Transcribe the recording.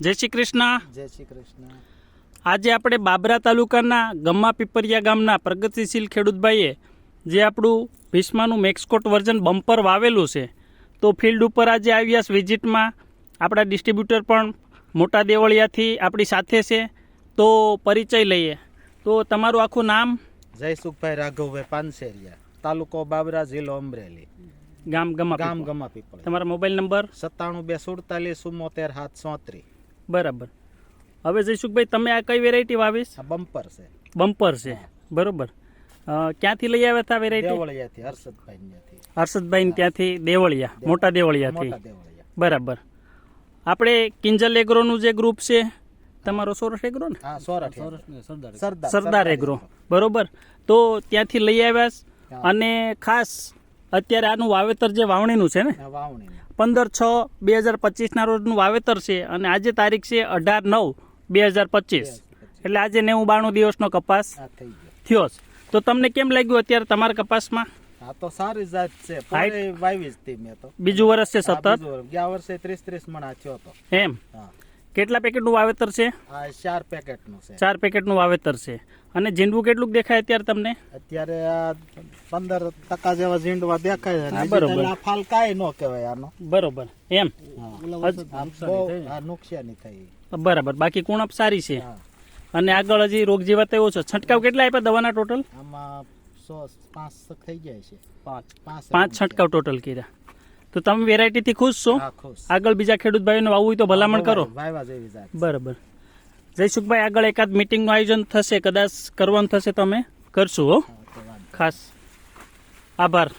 જય શ્રી કૃષ્ણ. જય શ્રી કૃષ્ણ. આજે આપણે બાબરા તાલુકાના ગમ્મા પીપરિયા ગામના પ્રગતિશીલ ખેડૂતભાઈએ જે આપણું ભીષ્માનું મેક્સકોટ વર્ઝન બમ્પર વાવેલું છે તો ફિલ્ડ ઉપર આજે આવ્યા વિઝિટમાં. આપણા ડિસ્ટ્રીબ્યુટર પણ મોટા દેવળિયાથી આપણી સાથે છે તો પરિચય લઈએ. તો તમારું આખું નામ? જયસુખભાઈ રાઘવભાઈ પાનસેરિયા તાલુકો બાબરા જિલ્લો અમરેલી. ગામ ગમા ગામ. ગમા પીપળ. તમારા મોબાઈલ નંબર? સત્તાણું બે સુડતાલીસ ચુમ્મોતેર સાત ચોત્રીસ. બરાબર. હવે જયસુખભાઈ તમે આ કઈ વેરાયટી વાવીશ? બમ્પર છે. બમ્પર છે. બરોબર. ક્યાંથી લઈ આવ્યા હતા વેરાયટી દેવળિયાથી હર્ષદભાઈ હર્ષદભાઈ ત્યાંથી દેવળિયા મોટા દેવળિયાથી. બરાબર. આપણે કિંજલ એગ્રોનું જે ગ્રુપ છે તમારો સોરઠ એગ્રો ને? સોરઠ સરદાર સરદાર એગ્રો. બરોબર. તો ત્યાંથી લઈ આવ્યા અને ખાસ અત્યારે આનું વાવેતર જે વાવણીનું છે ને? વાવણી પંદર છ બે હજાર પચીસના રોજનું વાવેતર છે અને આજે તારીખ છે અઢાર નવ બે હજાર પચીસ. એટલે આજે નેવું બાણું દિવસનો કપાસ થયો છે. તો તમને કેમ લાગ્યું અત્યારે તમારા કપાસમાં? આ તો સારી જાત છે? વાવી જ હતી મેં તો. બીજું વર્ષ છે સતત. ગયા વર્ષે ત્રીસ ત્રીસ મણ થયો હતો એમ? હા. કેટલા પેકેટનું વાવેતર છે? આ ચાર પેકેટનું છે. ચાર પેકેટનું વાવેતર છે. અને ઝીંડવું કેટલું દેખાય અત્યારે તમને? અત્યારે આ પંદર ટકા જેવા ઝીંડવા દેખાય છે. બરોબર. ફાલ કાંઈ ન કહેવાય આનો. બરોબર. એમ? નુકસાની થઈ બરાબર. બાકી કુણપ સારી છે. અને આગળ હજી રોગ જીવાત એવો છે. છંટકાવ કેટલા આપ્યા દવાના ટોટલ? આમાં સો પાંચ થઈ જાય છે. પાંચ. પાંચ પાંચ છંટકાવ ટોટલ કર્યા. તો તમે વેરાયટીથી ખુશ છો? આગળ બીજા ખેડૂત ભાઈઓને વાવવું હોય તો ભલામણ કરો. બરાબર. જયસુખભાઈ આગળ એકાદ મિટિંગનું આયોજન થશે કદાચ કરવાનું થશે તમે? કરશું હો. ખાસ. આભાર.